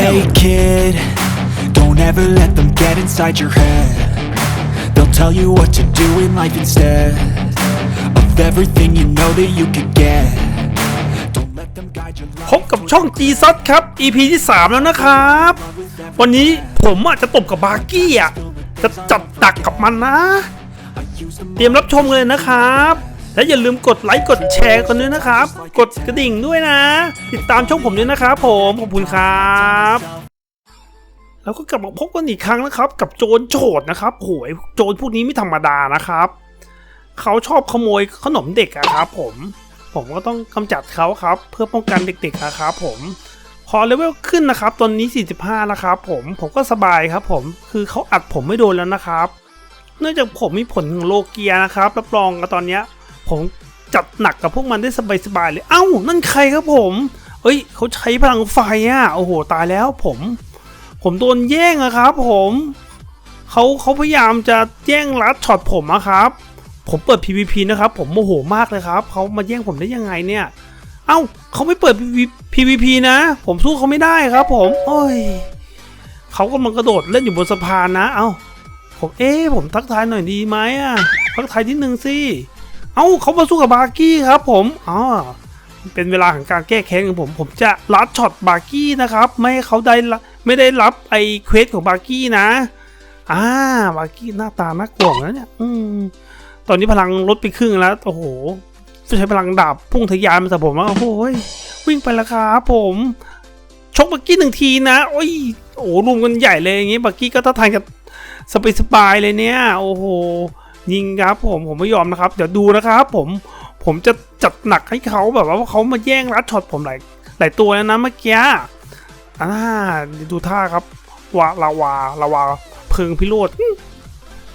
Hey kid, don't ever let them get inside your head. They'll tell you what to do in life instead of everything you know that you could get. Don't let them guide your พบกับช่อง G ซัดครับ EP ที่ 3 แล้วนะครับ วันนี้ผมอาจจะตบกับบาร์กี้อะ จะจับดักกับมันนะ เตรียมรับชมเลยนะครับ และอย่าลืมกดไลค์กดแชร์กันด้วยนะครับ กดกระดิ่งด้วยนะ ติดตามช่องผมด้วยนะครับผมขอบคุณครับแล้วก็กลับมาพบกันอีกครั้งนะครับ กับโจรโฉดนะครับโหยโจรพวกนี้ไม่ธรรมดานะครับ เขาชอบขโมยขนมเด็กอะครับ ผม ผมก็ต้องกำจัดเขาครับ เพื่อป้องกันเด็กๆนะครับผมพอเลเวลขึ้นนะครับตอนนี้ 45นะครับผมผมก็สบายครับ ผมคือเขาอัดผมไม่โดนแล้วนะครับ เนื่องจากผมมีผลของโลเกียนะครับรับรองกันตอนเนี้ย ผมจัดหนักกับพวกมันได้สบายๆเลย เอ้า นั่นใครครับผม เอ้ย เขาใช้พลังไฟอะ โอ้โห ตายแล้วผม ผมโดนแย่งอะครับ ผม เขาเขาพยายามจะแย่งลัดช็อตผมอะครับ ผมเปิด PVP นะครับ ผมโมโหมากเลยครับ เขามาแย่งผมได้ยังไงเนี่ย เอ้า เขาไม่เปิด PVP นะ ผมสู้เขาไม่ได้ครับ ผม โอ้ย เขากำลังกระโดดเล่นอยู่บนสะพานนะ เอ้า ผม เอ๊ผมทักทายหน่อยดีไหมอะทักทายนิดนึงสิ เอ้าเขามาสู้กับบาร์กี้ครับผมอ๋อเป็นเวลาของการแก้แค้นของผม ผมจะลัดช็อตบาร์กี้นะครับ ไม่ให้เขาได้ไม่ได้รับไอ้เควสของบาร์กี้นะอ่าบาร์กี้หน้าตาน่ากลัวเหมือนะเนี่ยอืมตอนนี้พลังลดไปครึ่งแล้ว โอ้โหใช้พลังดาบพุ่งทะยานมาแต่ผมว่าโอ้โยวิ่งไปล้วครับผมชกบาร์กี้หนึ่งทีนะ โอ้ยโอ้รุมกันใหญ่เลยอย่างงี้บาร์กี้ก็ท่าทางจะสบายสบายๆเลยเนี่ย โอ้โห ยิงครับผมผมไม่ยอมนะครับ เดี๋ยวดูนะครับผมผมจะจัดหนักให้เขาแบบว่าเขามาแย่งรัดช็อตผมหลายหลายตัวแล้วนะเมื่อกี้อ่าดูท่าครับวาลาวาลาวาเพิงพิโรธอื้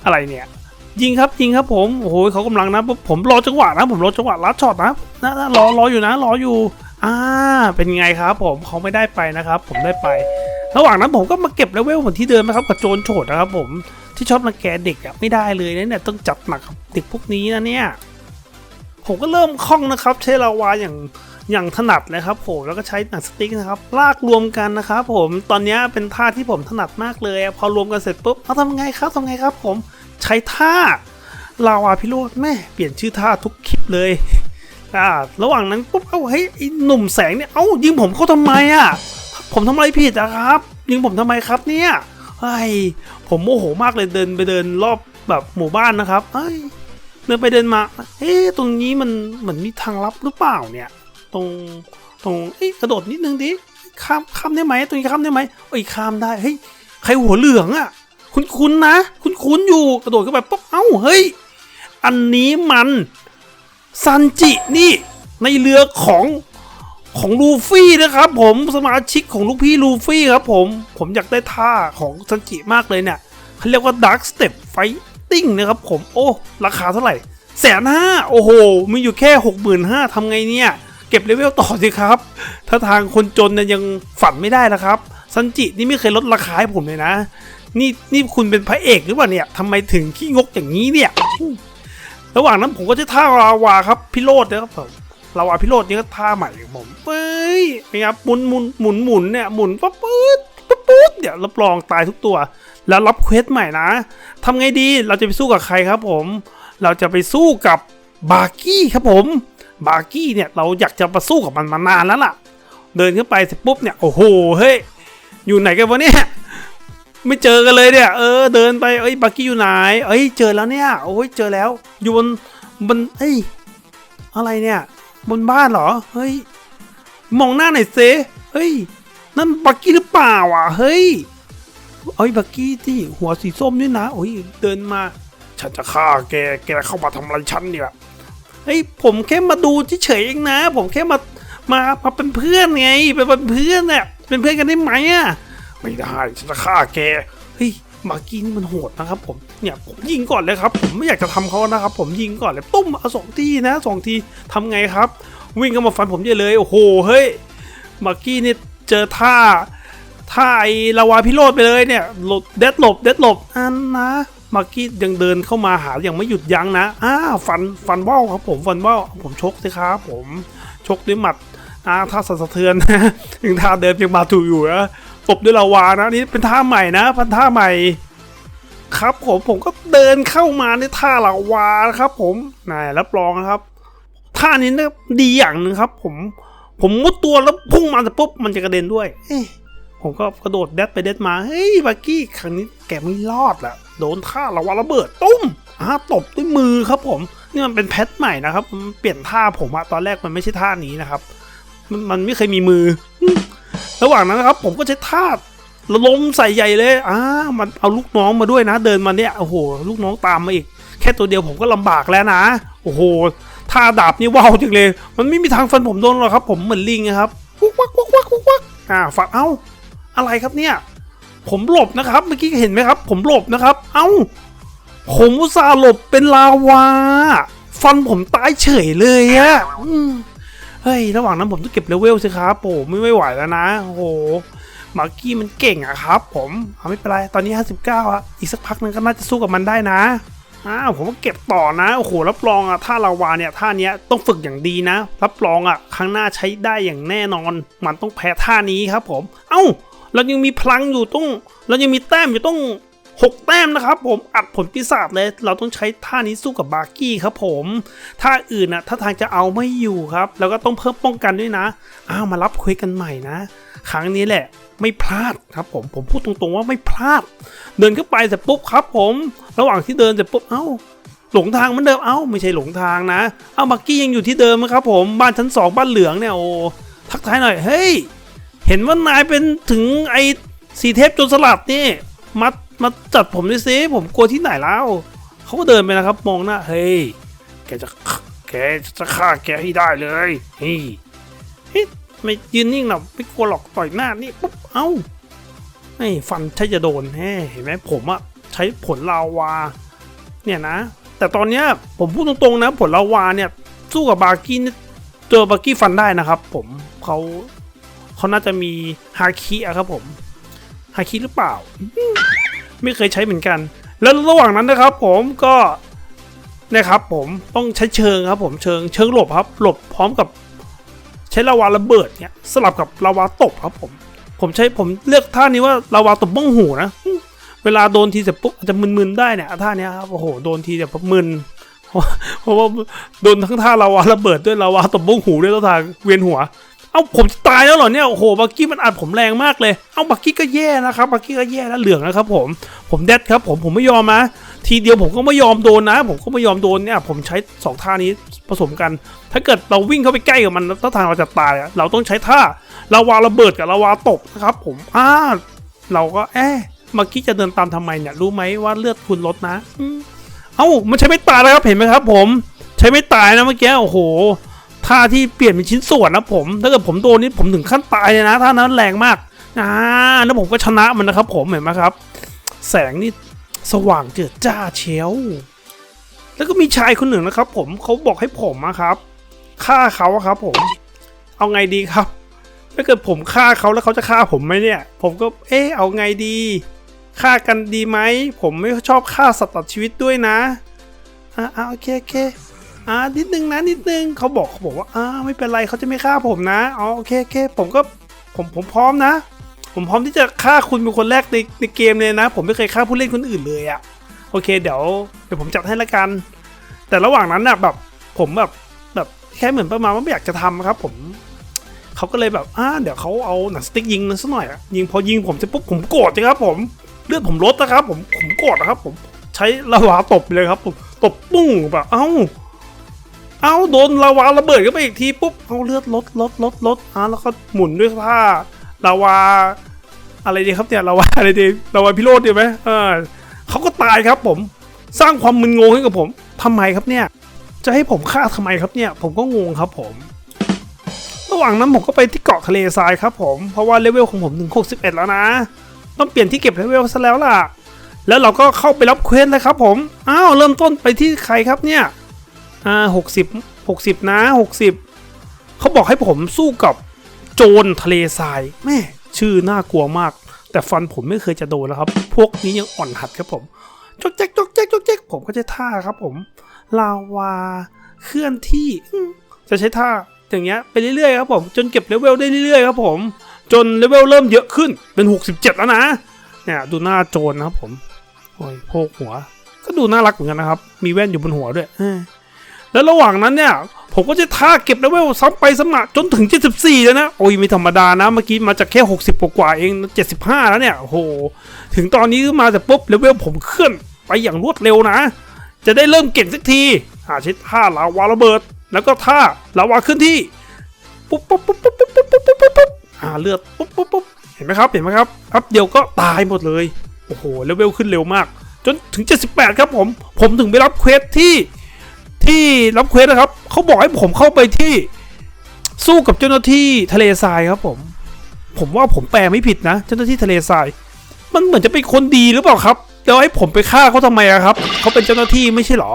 อะไรเนี่ย ยิงครับยิงครับผมโอ้โหเขากำลังนะผมรอจังหวะนะผมรอจังหวะรัดช็อตนะนะนะรอรออยู่นะ รออยู่ อ่า เป็นไงครับ ผมเขาไม่ได้ไปนะครับ ผมได้ไป ระหว่างนั้นผมก็มาเก็บเลเวลเหมือนที่เดิมนะครับกับโจรโฉดนะครับผมที่ชอบรังแกเด็กอะไม่ได้เลยนะเนี่ยต้องจับหนักเด็กพวกนี้นะเนี่ยผมก็เริ่มคล่องนะครับใช้ลาวาอย่างอย่างถนัดเลยครับผมแล้วก็ใช้หนังสติ๊กนะครับลากรวมกันนะครับผมตอนนี้เป็นท่าที่ผมถนัดมากเลยอะพอรวมกันเสร็จปุ๊บเอาทำไงครับทำไงครับ ผมใช้ท่าลาวาพิโรธแม่เปลี่ยนชื่อท่าทุกคลิปเลยอ่าระหว่างนั้นปุ๊บเอ้าเฮ้ยไอหนุ่มแสงเนี่ยเอ้ายิงผมเขาทำไมอะ ผมทำอะไรผิดอะครับ ยิงผมทำไมครับเนี่ยเฮ้ผมโมโหมากเลยเดินไปเดินรอบแบบหมู่บ้านนะครับเฮ้ยเดินไปเดินมา เอ๊ะตรงนี้มันเหมือนมีทางลับหรือเปล่าเนี่ย ตรงตรงเอ้ยกระโดดนิดนึงดิข้ามข้ามได้ไหมตรงนี้ข้ามได้ไหมเอ้ยข้ามได้เฮ้ยใครหัวเหลืองอะ่ะคุ้นๆนะ คุ้นๆอยู่กระโดดเข้าไปปุ๊บเอ้าเฮ้ยอันนี้มันซันจินี่ในเรือของ ของลูฟี่นะครับผมสมาชิกของลูกพี่ลูฟี่ครับผมผมอยากได้ท่าของซันจิมากเลยเนี่ยเขาเรียกว่า Dark Step Fighting นะครับผมโอ้ราคาเท่าไหร่แสนห้าโอ้โห มีอยู่แค่หกหมื่นห้าทำไงเนี่ย เก็บเลเวลต่อสิครับ ถ้าทางคนจนเนี่ยยังฝันไม่ได้ละครับ ซันจินี่ไม่เคยลดราคาให้ผมเลยนะ นี่นี่คุณเป็นพระเอกหรือเปล่าเนี่ยทำไมถึงขี้งกอย่างนี้เนี่ย ระหว่างนั้นผมก็จะท่าลาวาครับ พิโรธนะครับผม ลาวาพิโรธนี่ก็ท่าใหม่ของผมเฮ้ยนไงครับหมุนหมุนหมุนหมุนเนี่ยหมุนปั๊บปื๊ดปั๊บปื๊ดเดี๋ยวรับรองตายทุกตัว แล้วรับเควสใหม่นะทำไงดีเราจะไปสู้กับใครครับผม เราจะไปสู้กับบาร์กี้ครับผมบาร์กี้เนี่ยเราอยากจะมาสู้กับมันมานานแล้วล่ะ เดินขึ้นไปเสร็จปุ๊บเนี่ยโอ้โหเฮ้ยอยู่ไหนกันวะเนี่ยไม่เจอกันเลยเนี่ยเออเดินไปเอ้ยบักกี้อยู่ไหนเอ้ยเจอแล้วเนี่ยโอ้ยเจอแล้วอยู่บนบนเอ้ยอะไรเนี่ย บนบ้านเหรอ เฮ้ย มองหน้าหน่อยเซเฮ้ย นั่นบักกี้หรือเปล่าอะ เฮ้ยเอ้ยบักกี้ที่หัวสีส้มนี่นะโอ้ยเดินมา ฉันจะฆ่าแก แกเข้ามาทำอะไรฉันเนี่ยเฮ้ยผมแค่มาดูเฉยๆเองนะ ผมแค่มามามาเป็นเพื่อนไงเป็นเพื่อนเนี่ยเป็นเพื่อนกันได้ไหมอะไม่ได้ฉันจะฆ่าแกเฮ้ย มาร์กี้นี่มันโหดนะครับผมเนี่ยผมยิงก่อนเลยครับ ผมไม่อยากจะทำเขานะครับ ผมยิงก่อนเลยตุ้มเอาสองทีนะสองทีทำไงครับ วิ่งเข้ามาฟันผมเยอะเลยโอ้โหเฮ้ยมาร์กี้นี่เจอท่าท่าไอ้ลาวาพิโรธไปเลยเนี่ยหลบเด็ดหลบเด็ดหลบอันนะมาร์กี้ยังเดินเข้ามาหาอย่างไม่หยุดยั้งนะอ้าฟันฟันว่าวครับผมฟันว่าวผมชกสิครับผมชกด้วยหมัดอ่าท่าสะสะเทือนถึงท่าเดิมยังมาถูกอยู่นะ ตบด้วยลาวานะนี่เป็นท่าใหม่นะพันท่าใหม่ ครับผมผมก็เดินเข้ามาในท่าลาวานะครับ ผมนายรับรองนะครับท่านี้นะดีอย่างหนึ่งครับ ผม ผมมุดตัวแล้วพุ่งมาแต่ปุ๊บมันจะกระเด็นด้วยเอ้ยผมก็กระโดดแดดไปแดดมาเฮ้ยบักกี้ครั้งนี้แกไม่รอดละโดนท่าลาวาระเบิดตุ้มอ่าตบด้วยมือครับ ผมนี่มันเป็นแพทใหม่นะครับมันเปลี่ยนท่าผมอะตอนแรกมันไม่ใช่ท่านี้นะครับ มันมันไม่เคยมีมือ ระหว่างนั้นนะครับ ผมก็ใช้ท่าระลมใส่ใหญ่เลยอ่ามันเอาลูกน้องมาด้วยนะ เดินมาเนี่ยโอ้โห ลูกน้องตามมาอีก แค่ตัวเดียวผมก็ลำบากแล้วนะ โอ้โหท่าดาบนี่ว้าวจังเลย มันไม่มีทางฟันผมโดนหรอกครับ ผมเหมือนลิงครับวักวักวักวักวักอ่าฝักเอ้า อะไรครับเนี่ย ผมหลบนะครับ เมื่อกี้เห็นไหมครับ ผมหลบนะครับ เอ้า ผมอุตส่าห์หลบเป็นลาวา ฟันผมตายเฉยเลยอะอืม เฮ้ย ระหว่างนั้นผมต้องเก็บเลเวลสิครับโอ้ไม่ไม่ไหวแล้วนะ โอ้โหมาร์กี้มันเก่งอะครับ ผมเอาไม่เป็นไร ตอนนี้ 59อะอีกสักพักนึงก็น่าจะสู้กับมันได้นะอ้าวผมก็เก็บต่อนะ โอ้โห รับรองอะท่าลาวาเนี่ย ท่าเนี้ยต้องฝึกอย่างดีนะ รับรองอะครั้งหน้าใช้ได้อย่างแน่นอน มันต้องแพ้ท่านี้ครับผม เอ้า เรายังมีพลังอยู่ต้อง เรายังมีแต้มอยู่ต้อง หกแต้มนะครับผมอัดผลปีศาจเลยเราต้องใช้ท่านี้สู้กับบาร์กี้ครับผมท่าอื่นนะถ้าทางจะเอาไม่อยู่ครับ แล้วก็ต้องเพิ่มป้องกันด้วยนะอ้าวมารับคุยกันใหม่นะ ครั้งนี้แหละไม่พลาดครับผมผมพูดตรงๆว่าไม่พลาด เดินเข้าไปเสร็จปุ๊บครับ ผม ระหว่างที่เดินเสร็จปุ๊บเอ้าหลงทางเหมือนเดิมเอ้าไม่ใช่หลงทางนะเอ้าบักกี้ยังอยู่ที่เดิมนะครับผมบ้านชั้นสองบ้านเหลืองเนี่ยโอ้ทักทายหน่อยเฮ้ยเห็นว่านายเป็นถึงไอ้สีเทพจนสลัดนี่มา มาจัดผมด้วยซิผมกลัวที่ไหนแล้วเขาก็เดินไปนะครับ มองหน้าเฮ้ยแกจะแกจะฆ่าแกให้ได้เลยเฮ้ยเฮ้ยไม่ยืนนิ่งหรอกไม่กลัวหรอกต่อยหน้านี่ปุ๊บเอ้าไอ้ฟันใช่จะโดนแฮ่เห็นไหมผมอะใช้ผลลาวา เนี่ยนะ แต่ตอนเนี้ยผมพูดตรงๆนะ ผลลาวาเนี่ย สู้กับบาร์กี้เจอบาร์กี้ฟันได้นะครับ ผมเขาเขาน่าจะมีฮาคิอะครับผมฮาคิหรือเปล่า ไม่เคยใช้เหมือนกัน แล้วระหว่างนั้นนะครับ ผมก็นะครับผมต้องใช้เชิงครับ ผมเชิงเชิงหลบครับ หลบพร้อมกับใช้ลาวาระเบิดเนี่ยสลับกับลาวาตบครับ ผม ผมใช้ผมเลือกท่านี้ว่าลาวาตบบ้องหูนะเวลาโดนทีเสร็จปุ๊บจะมึนๆได้เนี่ยท่านี้ครับโอ้โหโดนทีแบบมึนเพราะว่าโดนทั้งท่าลาวาระเบิดด้วยลาวาตบบ้องหูด้วยตัวทางเวียนหัว เอาผมตายแล้วเหรอเนี่ย โอ้โห บักกี้มันอัดผมแรงมากเลย เอาบักกี้ก็แย่นะครับ บักกี้ก็แย่แล้วเหลืองนะครับผม ผมแดดครับผม ผมไม่ยอมนะ ทีเดียวผมก็ไม่ยอมโดนนะ ผมก็ไม่ยอมโดนเนี่ย ผมใช้สองท่านี้ผสมกัน ถ้าเกิดเราวิ่งเข้าไปใกล้กับมันถ้าทางเราจะตาย เราต้องใช้ท่าลาวาระเบิดกับลาวาตบนะครับ ผมอ่าเราก็เอ๊ะบักกี้จะเดินตามทำไมเนี่ย รู้ไหมว่าเลือดคุณลดนะ เอ้า มันใช้ไม่ตายแล้วครับ เห็นไหมครับ ผม ใช้ไม่ตายนะเมื่อกี้ โอ้โห ท่าที่เปลี่ยนเป็นชิ้นส่วนนะผม ถ้าเกิดผมโดนนี่ผมถึงขั้นตายเลยนะท่านั้นแรงมากอ่าแล้วผมก็ชนะมันนะครับ ผมเห็นไหมครับ แสงนี่สว่างเจิดจ้าเชียวแล้วก็มีชายคนหนึ่งนะครับ ผมเขาบอกให้ผมนะครับฆ่าเขาอะครับ ผม เอาไงดีครับ ถ้าเกิดผมฆ่าเขาแล้วเขาจะฆ่าผมไหมเนี่ย ผมก็เอ๊เอาไงดีฆ่ากันดีไหม ผมไม่ชอบฆ่าสัตว์ตัดชีวิตด้วยนะอ่าโอเคโอเค อ่านิดนึงนะนิดนึงเขาบอกเขาบอกว่าอ่าไม่เป็นไรเขาจะไม่ฆ่าผมนะอ๋อโอเคโอเคผมก็ผมผมพร้อมนะ ผมพร้อมที่จะฆ่าคุณเป็นคนแรกในในเกมเลยนะ ผมไม่เคยฆ่าผู้เล่นคนอื่นเลยอะโอเค เดี๋ยวเดี๋ยวผมจัดให้ละกัน แต่ระหว่างนั้นน่ะแบบผมแบบแบบแค่เหมือนประมาณว่าไม่อยากจะทำครับ ผมเขาก็เลยแบบอ่าเดี๋ยวเขาเอาหนังสติ๊กยิงนะสักหน่อยอะยิงพอยิงผมเสร็จปุ๊บผมโกรธเลยครับ ผมเลือดผมลดนะครับ ผมผมโกรธนะครับ ผมใช้ละวาตบเลยครับ ผมตบปุ้งแบบเอ้า เอาโดนลาวาระเบิดเข้าไปอีกทีปุ๊บเอาเลือดลดลดลดลดอะแล้วก็หมุนด้วยท่าลาวา อะไรดีครับเนี่ยลาวาอะไรดีลาวาพิโรธดีไหมเออเขาก็ตายครับผมสร้างความมึนงงให้กับผมทำไมครับเนี่ย จะให้ผมฆ่าทำไมครับเนี่ย ผมก็งงครับผม ระหว่างนั้นผมก็ไปที่เกาะทะเลทรายครับ ผมเพราะว่าเลเวลของผมถึง61แล้วนะ ต้องเปลี่ยนที่เก็บเลเวลซะแล้วล่ะ แล้วเราก็เข้าไปรับเควสเลยครับ ผมอ้าวเริ่มต้นไปที่ใครครับเนี่ย อ่าหกสิบหกสิบนะหกสิบเขาบอกให้ผมสู้กับโจรทะเลทรายแม่ชื่อน่ากลัวมาก แต่ฟันผมไม่เคยจะโดนแล้วครับ พวกนี้ยังอ่อนหัดครับผมจกแจ๊กจกแจ๊กจกแจ๊กผมก็จะท่าครับผมลาวาเคลื่อนที่จะใช้ท่าอย่างเงี้ยไปเรื่อยๆครับผมจนเก็บเลเวลได้เรื่อยๆครับผมจนเลเวลเริ่มเยอะขึ้นเป็น 67 แล้วนะเนี่ยดูหน้าโจรนะครับผมโอ้ยโพกหัว ก็ดูน่ารักเหมือนกันนะครับ มีแว่นอยู่บนหัวด้วยอ แล้วระหว่างนั้นเนี่ยผมก็จะท่าเก็บเลเวลซ้ำไปซ้ำมาจนถึง 74 แล้วนะ โอ้ยไม่ธรรมดานะ เมื่อกี้มาจากแค่ 60 กว่าเอง 75 แล้วเนี่ยโอ้โห ถึงตอนนี้ขึ้นมาแต่ปุ๊บเลเวลผมเคลื่อนไปอย่างรวดเร็วนะ จะได้เริ่มเก่งสักทีหาใช้ท่าลาวาระเบิด แล้วก็ท่าลาวาขึ้นที่ปุ๊บปุ๊บปุ๊บปุ๊บปุ๊บปุ๊บปุ๊บปุ๊บปุ๊บปุ๊บอ่าเลือดปุ๊บปุ๊บปุ๊บเห็นไหมครับเห็นไหมครับครับเดียวก็ตายหมดเลย โอ้โหเลเวลขึ้นเร็วมาก จนถึง 78 ครับผม ผมถึงไปรับเควสที่ ที่รับเควสนะครับเขาบอกให้ผมเข้าไปที่สู้กับเจ้าหน้าที่ทะเลทรายครับผม ผมว่าผมแปลไม่ผิดนะ เจ้าหน้าที่ทะเลทราย มันเหมือนจะเป็นคนดีหรือเปล่าครับแล้วให้ผมไปฆ่าเขาทำไมอะครับเขาเป็นเจ้าหน้าที่ไม่ใช่หรอ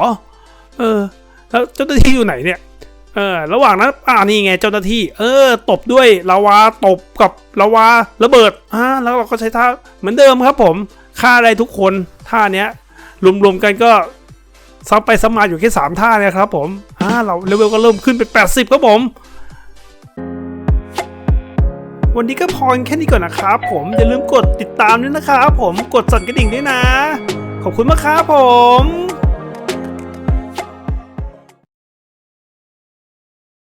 เออ แล้วเจ้าหน้าที่อยู่ไหนเนี่ย เออ ระหว่างนั้นอ่านี่ไงเจ้าหน้าที่ เออ ตบด้วยลาวาตบกับลาวาระเบิดอ่าแล้วเราก็ใช้ท่าเหมือนเดิมครับ ผมฆ่าได้ทุกคนท่าเนี้ยรวมๆกันก็ ซ้ำไปซ้ำมาอยู่แค่สามท่าเนี่ยครับผมอ่าเราเลเวลก็เริ่มขึ้นเป็น 80 ครับผม วันนี้ก็พอแค่นี้ก่อนนะครับผม อย่าลืมกดติดตามด้วยนะครับผม กดสั่นกระดิ่งด้วยนะ ขอบคุณมากครับผม